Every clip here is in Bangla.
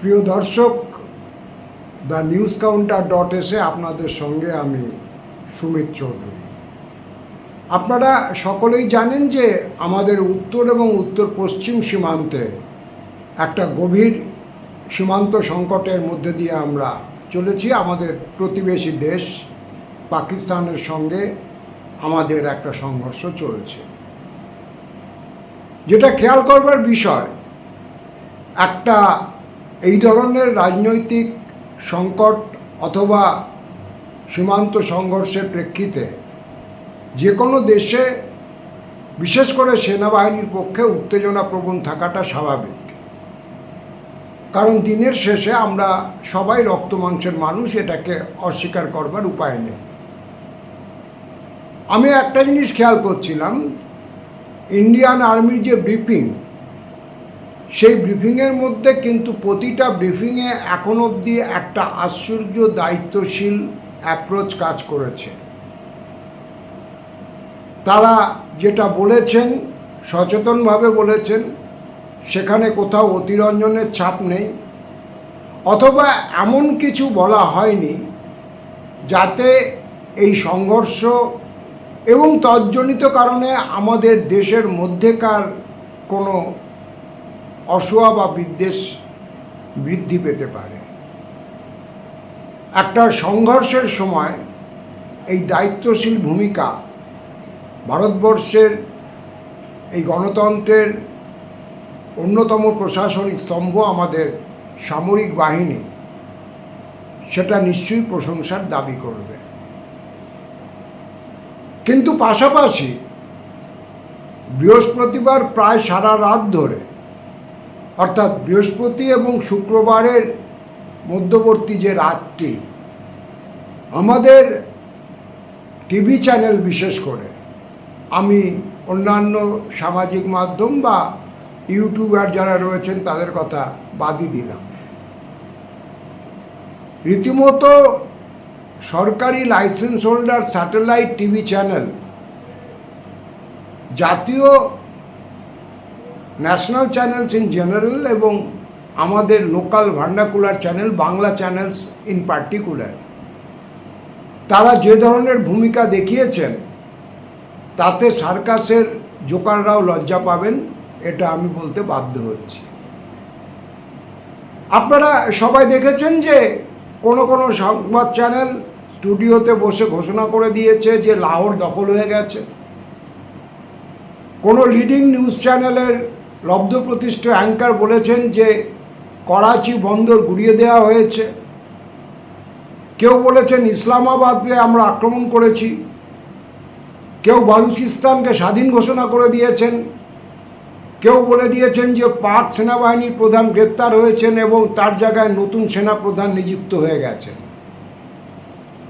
প্রিয় দর্শক, দ্য নিউজ কাউন্টার ডট এসে আপনাদের সঙ্গে আমি সুমিত চৌধুরী। আপনারা সকলেই জানেন যে আমাদের উত্তর এবং উত্তর পশ্চিম সীমান্তে একটা গভীর সীমান্ত সংকটের মধ্যে দিয়ে আমরা চলেছি। আমাদের প্রতিবেশী দেশ পাকিস্তানের সঙ্গে আমাদের একটা সংঘর্ষ চলছে। যেটা খেয়াল করবার বিষয়, একটা এই ধরনের রাজনৈতিক সংকট অথবা সীমান্ত সংঘর্ষের প্রেক্ষিতে যে কোনো দেশে বিশেষ করে সেনাবাহিনীর পক্ষে উত্তেজনাপ্রবণ থাকাটা স্বাভাবিক। কারণ দিনের শেষে আমরা সবাই রক্ত মাংসের মানুষ, এটাকে অস্বীকার করবার উপায় নেই। আমি একটা জিনিস খেয়াল করছিলাম, ইন্ডিয়ান আর্মির যে ব্রিফিং সেই ব্রিফিংয়ের মধ্যে কিন্তু প্রতিটা ব্রিফিংয়ে এখন অবধি একটা আশ্চর্য দায়িত্বশীল অ্যাপ্রোচ কাজ করেছে। তারা যেটা বলেছেন, সচেতনভাবে বলেছেন, সেখানে কোথাও অতিরঞ্জনের ছাপ নেই। অথবা এমন কিছু বলা হয়নি যাতে এই সংঘর্ষ এবং তজ্জনিত কারণে আমাদের দেশের মধ্যেকার কোনো অসুয়া বা বিদ্বেষ বৃদ্ধি পেতে পারে। একটা সংঘর্ষের সময় এই দায়িত্বশীল ভূমিকা ভারতবর্ষের এই গণতন্ত্রের অন্যতম প্রশাসনিক স্তম্ভ আমাদের সামরিক বাহিনী, সেটা নিশ্চয়ই প্রশংসার দাবি করবে। কিন্তু পাশাপাশি বৃহস্পতিবার প্রায় সারা রাত ধরে অর্থাৎ বৃহস্পতি এবং শুক্রবারের মধ্যবর্তী যে রাতটি, আমাদের টিভি চ্যানেল বিশেষ করে, আমি অন্যান্য সামাজিক মাধ্যম বা ইউটিউবার যারা রয়েছেন তাদের কথা বাদই দিলাম। রীতিমতো সরকারি licence holder satellite TV channel জাতীয় ন্যাশনাল চ্যানেলস ইন জেনারেল এবং আমাদের local vernacular channel Bangla channels in particular তারা যে ধরনের ভূমিকা দেখিয়েছেন, তাতে সার্কাসের জোকাররাও লজ্জা পাবেন, এটা আমি বলতে বাধ্য হচ্ছি। আপনারা সবাই দেখেছেন যে কোনো কোনো সংবাদ চ্যানেল স্টুডিওতে বসে ঘোষণা করে দিয়েছে যে লাহোর দখল হয়ে গেছে। কোনো লিডিং নিউজ চ্যানেলের লব্ধপ্রতিষ্ঠ অ্যাঙ্কার বলেছেন যে করাচি বন্দর গুড়িয়ে দেওয়া হয়েছে। কেউ বলেছেন ইসলামাবাদে আমরা আক্রমণ করেছি। কেউ বালুচিস্তানকে স্বাধীন ঘোষণা করে দিয়েছেন। কেউ বলে দিয়েছেন যে পাক সেনাবাহিনীর প্রধান গ্রেপ্তার হয়েছেন এবং তার জায়গায় নতুন সেনা প্রধান নিযুক্ত হয়ে গেছেন।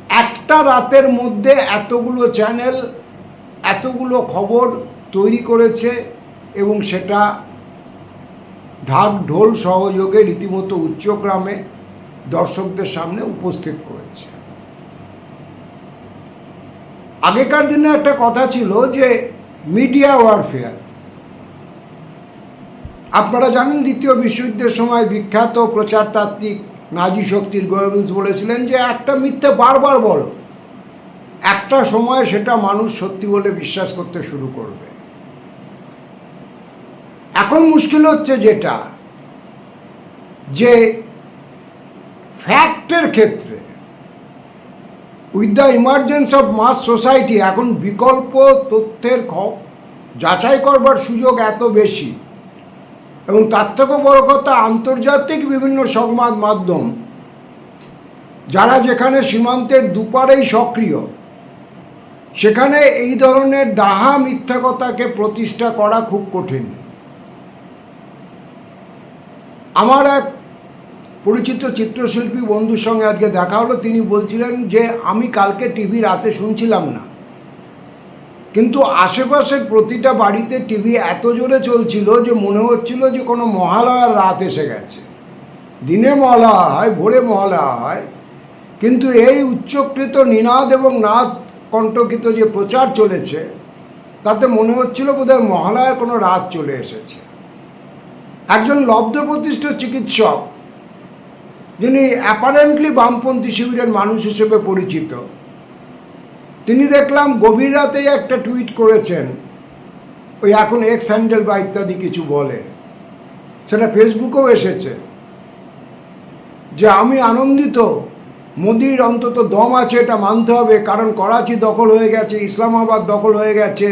একটা রাতের মধ্যে এতগুলো চ্যানেল, এতগুলো খবর তৈরি করেছে এবং সেটা ঢাক ঢোল সহযোগে রীতিমতো উচ্চগ্রামে দর্শকদের সামনে উপস্থিত করেছে। আগেকার দিনে একটা কথা ছিল যে মিডিয়া ওয়ারফেয়ার আপনারা জানেন দ্বিতীয় বিশ্বযুদ্ধের সময় বিখ্যাত প্রচারতাত্ত্বিক নাজি শক্তির গোয়েবলস বলেছিলেন যে, একটা মিথ্যে বারবার বলো, একটা সময় সেটা মানুষ সত্যি বলে বিশ্বাস করতে শুরু করবে। এখন মুশকিল হচ্ছে যেটা, যে ফ্যাক্টের ক্ষেত্রে with the emergence of mass society এখন বিকল্প তথ্যের যাচাই করবার সুযোগ এত বেশি এবং তার থেকেও বড় কথা আন্তর্জাতিক বিভিন্ন সংবাদ মাধ্যম, যারা যেখানে সীমান্তের দুপারেই সক্রিয়, সেখানে এই ধরনের ডাহা মিথ্যাকতাকে প্রতিষ্ঠা করা খুব কঠিন। আমার এক পরিচিত চিত্রশিল্পী বন্ধুর সঙ্গে আজকে দেখা হলো, তিনি বলছিলেন যে, আমি কালকে টিভি রাতে শুনছিলাম না। কিন্তু আশেপাশের প্রতিটা বাড়িতে টিভি এত জোরে চলছিল যে, মনে হচ্ছিল যে, কোনো মহালয়ার রাত এসে গেছে। দিনে মহালয়া হয়, ভোরে মহালয়া হয়। কিন্তু এই উচ্চকৃত নিনাদ এবং নাদ কণ্ঠকিত যে প্রচার চলেছে, তাতে মনে হচ্ছিল বোধহয় মহালয়ার কোনো রাত চলে এসেছে। একজন লব্ধ প্রতিষ্ঠ চিকিৎসক, যিনি অ্যাপারেন্টলি বামপন্থী শিবিরের মানুষ হিসেবে পরিচিত। তিনি দেখলাম গভীর রাতেই একটা টুইট করেছেন, ওই এখন এক্স হ্যান্ডেল বা ইত্যাদি কিছু বলে। সেটা ফেসবুকেও এসেছে, যে আমি আনন্দিত, মোদির অন্তত দম আছে এটা মানতে হবে, কারণ করাচি দখল হয়ে গেছে, ইসলামাবাদ দখল হয়ে গেছে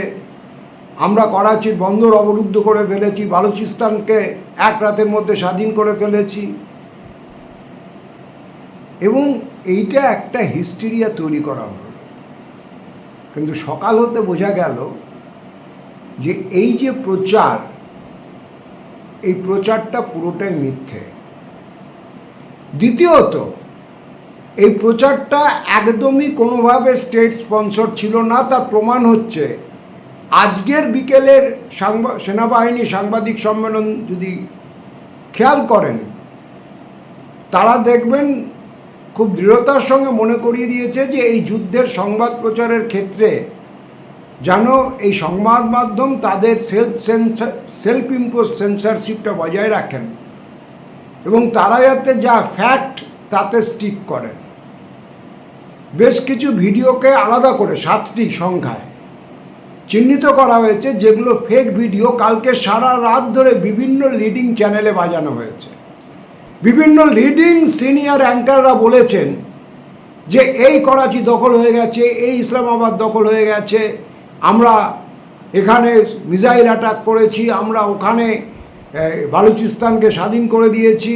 আমরা করাচির বন্দর অবরুদ্ধ করে ফেলেছি, বালুচিস্তানকে এক রাতের মধ্যে স্বাধীন করে ফেলেছি। এবং এইটা একটা হিস্টেরিয়া তৈরি করা হলো। কিন্তু সকাল হতে বোঝা গেল যে এই যে প্রচার, এই প্রচারটা পুরোটাই মিথ্যে। দ্বিতীয়ত, এই প্রচারটা একদমই কোনোভাবে স্টেট স্পন্সর ছিল না, তার প্রমাণ হচ্ছে আজকের বিকেলের সাংবা, সেনাবাহিনী সাংবাদিক সম্মেলন যদি খেয়াল করেন, তারা দেখবেন খুব দৃঢ়তার সঙ্গে মনে করিয়ে দিয়েছে যে এই যুদ্ধের সংবাদ প্রচারের ক্ষেত্রে যেন এই সংবাদ মাধ্যম তাদের সেলফ সেন্সার সেলফ ইম্পোজ সেন্সারশিপটা বজায় রাখেন এবং তারা যাতে যা ফ্যাক্ট তাতে স্টিক করেন। বেশ কিছু ভিডিওকে আলাদা করে, সাতটি সংখ্যায়। চিহ্নিত করা হয়েছে যেগুলো ফেক ভিডিও কালকে সারা রাত ধরে বিভিন্ন লিডিং চ্যানেলে বাজানো হয়েছে। বিভিন্ন লিডিং সিনিয়র অ্যাঙ্কাররা বলেছেন যে এই করাচি দখল হয়ে গেছে, এই ইসলামাবাদ দখল হয়ে গেছে, আমরা এখানে মিসাইল অ্যাটাক করেছি, আমরা ওখানে বালুচিস্তানকে স্বাধীন করে দিয়েছি।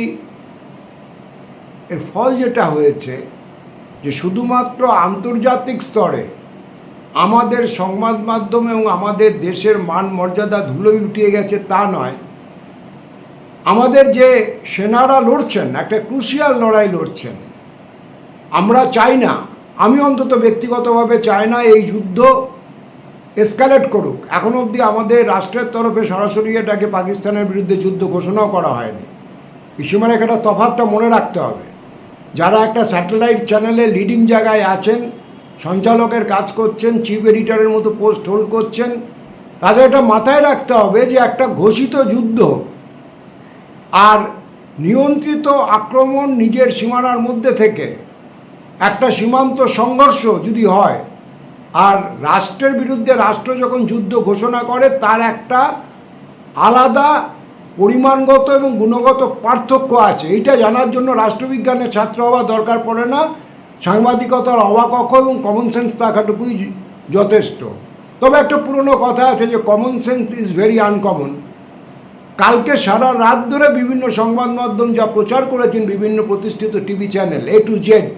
এর ফল যেটা হয়েছে যে শুধুমাত্র আন্তর্জাতিক স্তরে আমাদের সংবাদ মাধ্যম এবং আমাদের দেশের মান মর্যাদা ধুলোই উঠিয়ে গেছে তা নয়। আমাদের যে সেনারা লড়ছেন, একটা ক্রুশিয়াল লড়াই লড়ছেন, আমরা চাই না, আমি অন্তত ব্যক্তিগতভাবে চাই না এই যুদ্ধ এসকালেট করুক। এখন অবধি আমাদের রাষ্ট্রের তরফে সরাসরি এটাকে পাকিস্তানের বিরুদ্ধে যুদ্ধ ঘোষণাও করা হয়নি। সীমারেখাটা তফাতটা মনে রাখতে হবে। যারা একটা স্যাটেলাইট চ্যানেলে লিডিং জায়গায় আছেন সঞ্চালকের কাজ করছেন চিফ এডিটরের মতো পোস্ট হোল্ড করছেন। তাদের এটা মাথায় রাখতে হবে যে একটা ঘোষিত যুদ্ধ আর নিয়ন্ত্রিত আক্রমণ নিজের সীমানার মধ্যে থেকে একটা সীমান্ত সংঘর্ষ যদি হয় আর রাষ্ট্রের বিরুদ্ধে রাষ্ট্র যখন যুদ্ধ ঘোষণা করে, তার একটা আলাদা পরিমাণগত এবং গুণগত পার্থক্য আছে। এটা জানার জন্য রাষ্ট্রবিজ্ঞানের ছাত্র হওয়া দরকার পড়ে না। সাংবাদিকতার অবাকক্ষ এবং কমন সেন্স থাকাটুকুই যথেষ্ট। তবে একটা পুরনো কথা আছে যে common sense is very uncommon কালকে সারা রাত ধরে বিভিন্ন সংবাদ মাধ্যম যা প্রচার করেছেন বিভিন্ন প্রতিষ্ঠিত TV channel A to Z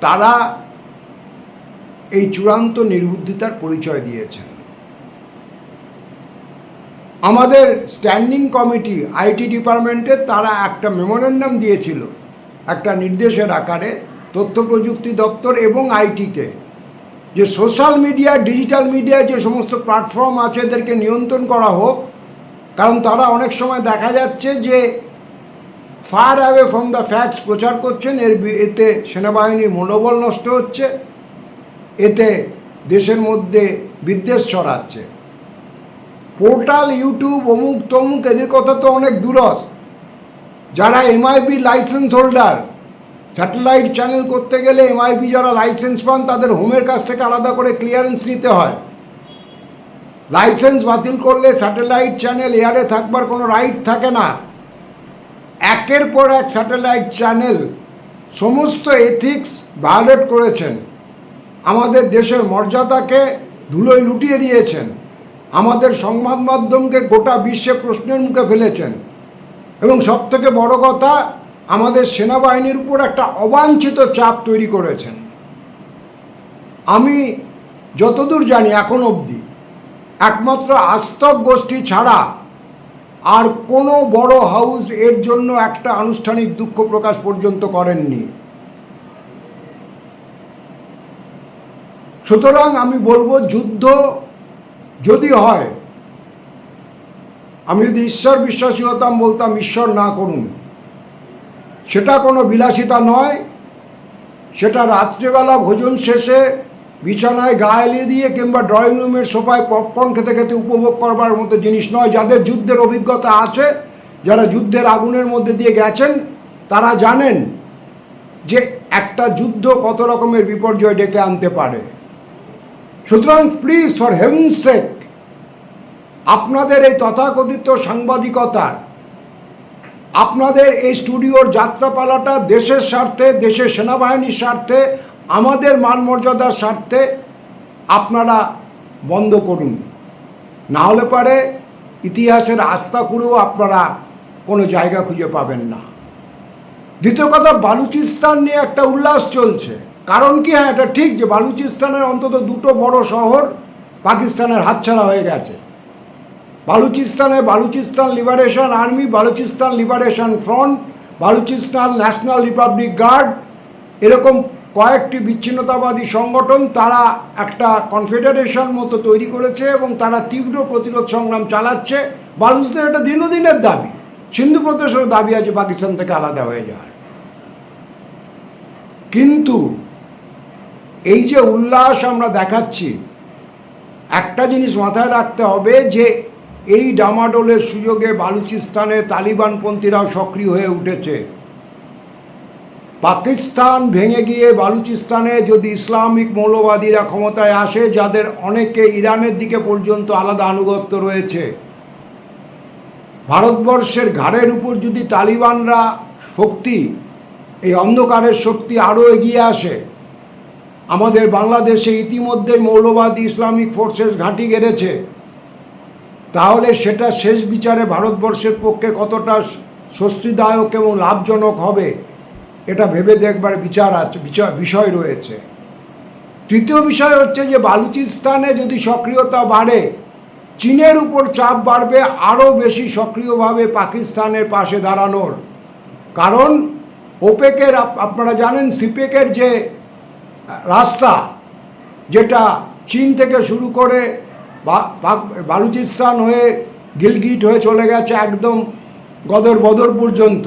তারা এই চূড়ান্ত নির্বুদ্ধিতার পরিচয় দিয়েছেন। আমাদের স্ট্যান্ডিং কমিটি আইটি ডিপার্টমেন্টে তারা একটা মেমোরেন্ডাম দিয়েছিল। একটা নির্দেশের আকারে তথ্য প্রযুক্তি দপ্তর এবং আইটিকে যে সোশ্যাল মিডিয়া, ডিজিটাল মিডিয়া যে সমস্ত প্ল্যাটফর্ম আছে এদেরকে নিয়ন্ত্রণ করা হোক, কারণ তারা অনেক সময় দেখা যাচ্ছে যে far away from the facts প্রচার করছেন, এর এতে সেনাবাহিনীর মনোবল নষ্ট হচ্ছে, এতে দেশের মধ্যে বিদ্বেষ ছড়াচ্ছে। পোর্টাল, ইউটিউব অমুক তমুক এদের কথা তো অনেক দূরস্থ। যারা MIB licence holder satellite channel করতে গেলে এমআইবি যারা লাইসেন্স পান, তাদের হোমের কাছ থেকে আলাদা করে ক্লিয়ারেন্স নিতে হয়। লাইসেন্স বাতিল করলে স্যাটেলাইট চ্যানেল এয়ারে থাকবার কোনো রাইট থাকে না। একের পর এক স্যাটেলাইট চ্যানেল সমস্ত এথিক্স ভায়োলেট করেছেন। আমাদের দেশের মর্যাদাকে ধুলোয় লুটিয়ে দিয়েছেন। আমাদের সংবাদ মাধ্যমকে গোটা বিশ্বে প্রশ্নের মুখে ফেলেছেন। এবং সবথেকে বড় কথা, আমাদের সেনাবাহিনীর উপর একটা অবাঞ্ছিত চাপ তৈরি করেছেন। আমি যতদূর জানি এখন অবধি, একমাত্র আস্তক গোষ্ঠী ছাড়া আর কোনো বড় হাউস এর জন্য একটা আনুষ্ঠানিক দুঃখ প্রকাশ পর্যন্ত করেননি। সুতরাং আমি বলব, যুদ্ধ যদি হয় আমি যদি ঈশ্বর বিশ্বাসী হতাম, বলতাম, ঈশ্বর না করুন। সেটা কোনো বিলাসিতা নয়। সেটা রাত্রেবেলা ভোজন শেষে বিছানায় গা এলিয়ে দিয়ে কিংবা ড্রয়িং রুমের সোফায় পপকর্ন খেতে খেতে উপভোগ করবার মতো জিনিস নয়। যাদের যুদ্ধের অভিজ্ঞতা আছে, যারা যুদ্ধের আগুনের মধ্যে দিয়ে গেছেন, তারা জানেন যে একটা যুদ্ধ কত রকমের বিপর্যয় ডেকে আনতে পারে। সুতরাং প্লিজ ফর হেভেন আপনাদের এই তথাকথিত সাংবাদিকতার, আপনাদের এই স্টুডিওর যাত্রাপালাটা দেশের স্বার্থে, দেশের সেনাবাহিনীর স্বার্থে, আমাদের মান মর্যাদার স্বার্থে আপনারা বন্ধ করুন। না হলে পারে ইতিহাসের আস্থা করেও আপনারা কোনো জায়গা খুঁজে পাবেন না। দ্বিতীয় কথা, বালুচিস্তান নিয়ে একটা উল্লাস চলছে। কারণ কি? হ্যাঁ এটা ঠিক যে বালুচিস্তানের অন্তত দুটো বড় শহর পাকিস্তানের হাতছাড়া হয়ে গেছে। বালুচিস্তানে Balochistan liberation army Balochistan liberation front Balochistan national republic guard এরকম কয়েকটি বিচ্ছিন্নতাবাদী সংগঠন তারা একটা কনফেডারেশন মতো তৈরি করেছে এবং তারা তীব্র প্রতিরোধ সংগ্রাম চালাচ্ছে। বালুচদের এটা দীর্ঘদিনের দাবি, সিন্ধু প্রদেশের দাবি আছে পাকিস্তান থেকে আলাদা হয়ে যাওয়ার। কিন্তু এই যে উল্লাস আমরা দেখাচ্ছি, একটা জিনিস মাথায় রাখতে হবে যে এই ডামাডোলের সুযোগে বালুচিস্তানে তালিবানপন্থীরাও সক্রিয় হয়ে উঠেছে। পাকিস্তান ভেঙে গিয়ে বালুচিস্তানে যদি ইসলামিক মৌলবাদীরা ক্ষমতায় আসে, যাদের অনেকে ইরানের দিকে পর্যন্ত আলাদা আনুগত্য রয়েছে। ভারতবর্ষের ঘাড়ের উপর যদি তালিবানরা শক্তি, এই অন্ধকারের শক্তি আরও এগিয়ে আসে, আমাদের বাংলাদেশে ইতিমধ্যে মৌলবাদী ইসলামিক ফোর্সেস ঘাঁটি গেড়েছে। তাহলে সেটা শেষ বিচারে ভারতবর্ষের পক্ষে কতটা স্বস্তিদায়ক এবং লাভজনক হবে, এটা ভেবে দেখবার বিচার আছে বিচার বিষয় রয়েছে। তৃতীয় বিষয় হচ্ছে যে বালুচিস্তানে যদি সক্রিয়তা বাড়ে, চীনের উপর চাপ বাড়বে আরও বেশি সক্রিয়ভাবে পাকিস্তানের পাশে দাঁড়ানোর। কারণ ওপেকের আপ- আপনারা জানেন সিপেকের যে রাস্তা, যেটা চীন থেকে শুরু করে বালুচিস্তান হয়ে গিলগিট হয়ে চলে গেছে একদম গদর বদর পর্যন্ত,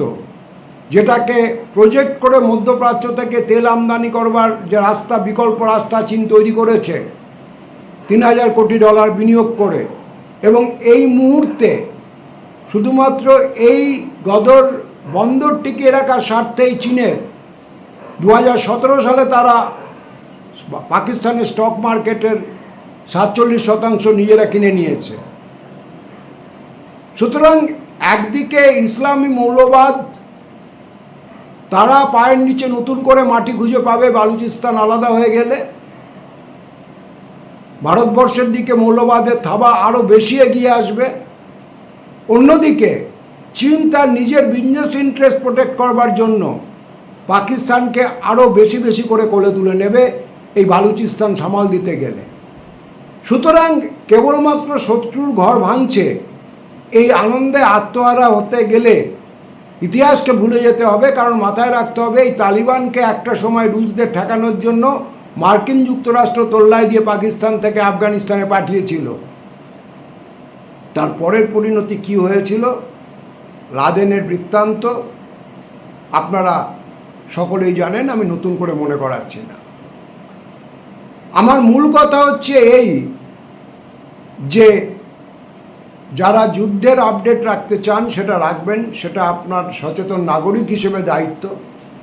যেটাকে প্রজেক্ট করে মধ্যপ্রাচ্য থেকে তেল আমদানি করবার যে রাস্তা, বিকল্প রাস্তা চীন তৈরি করেছে, তিন হাজার কোটি ডলার বিনিয়োগ করে। এবং এই মুহূর্তে শুধুমাত্র এই গদর বন্দর টিকিয়ে রাখার স্বার্থেই চীনের দু হাজার সতেরো সালে তারা পাকিস্তানের স্টক মার্কেটের সাতচল্লিশ শতাংশ নিজেরা কিনে নিয়েছে। সুতরাং একদিকে ইসলামী মৌলবাদ, তারা পায়ের নিচে নতুন করে মাটি খুঁজে পাবে, বালুচিস্তান আলাদা হয়ে গেলে। ভারতবর্ষের দিকে মৌলবাদের থাবা আরও বেশি এগিয়ে আসবে। অন্যদিকে, চীন তার নিজের বিজনেস ইন্টারেস্ট প্রোটেক্ট করবার জন্য পাকিস্তানকে আরও বেশি বেশি করে কোলে তুলে নেবে এই বালুচিস্তান সামাল দিতে গেলে। সুতরাং কেবলমাত্র শত্রুর ঘর ভাঙছে, এই আনন্দে আত্মহারা হতে গেলে ইতিহাসকে ভুলে যেতে হবে, কারণ মাথায় রাখতে হবে এই তালিবানকে একটা সময় রুশদের ঠেকানোর জন্য মার্কিন যুক্তরাষ্ট্র তোল্লায় দিয়ে পাকিস্তান থেকে আফগানিস্তানে পাঠিয়েছিল। তার পরের পরিণতি কি হয়েছিল? লাদেনের বৃত্তান্ত। আপনারা সকলেই জানেন, আমি নতুন করে মনে করাচ্ছি না। আমার মূল কথা হচ্ছে এই যে যারা যুদ্ধের আপডেট রাখতে চান, সেটা রাখবেন। সেটা আপনার সচেতন নাগরিক হিসেবে দায়িত্ব,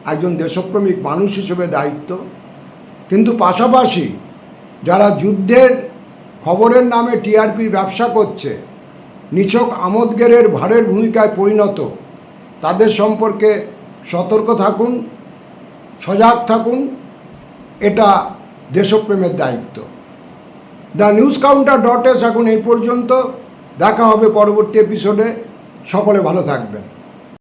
একজন দেশপ্রেমিক মানুষ হিসেবে দায়িত্ব। কিন্তু পাশাপাশি যারা যুদ্ধের খবরের নামে টিআরপির ব্যবসা করছে, নিছক আমোদগেরের ভারের ভূমিকায় পরিণত, তাদের সম্পর্কে সতর্ক থাকুন, সজাগ থাকুন। এটা দেশপ্রেমের দায়িত্ব। The news counter dot S এখন এই পর্যন্ত। দেখা হবে পরবর্তী এপিসোডে সকলে ভালো থাকবেন।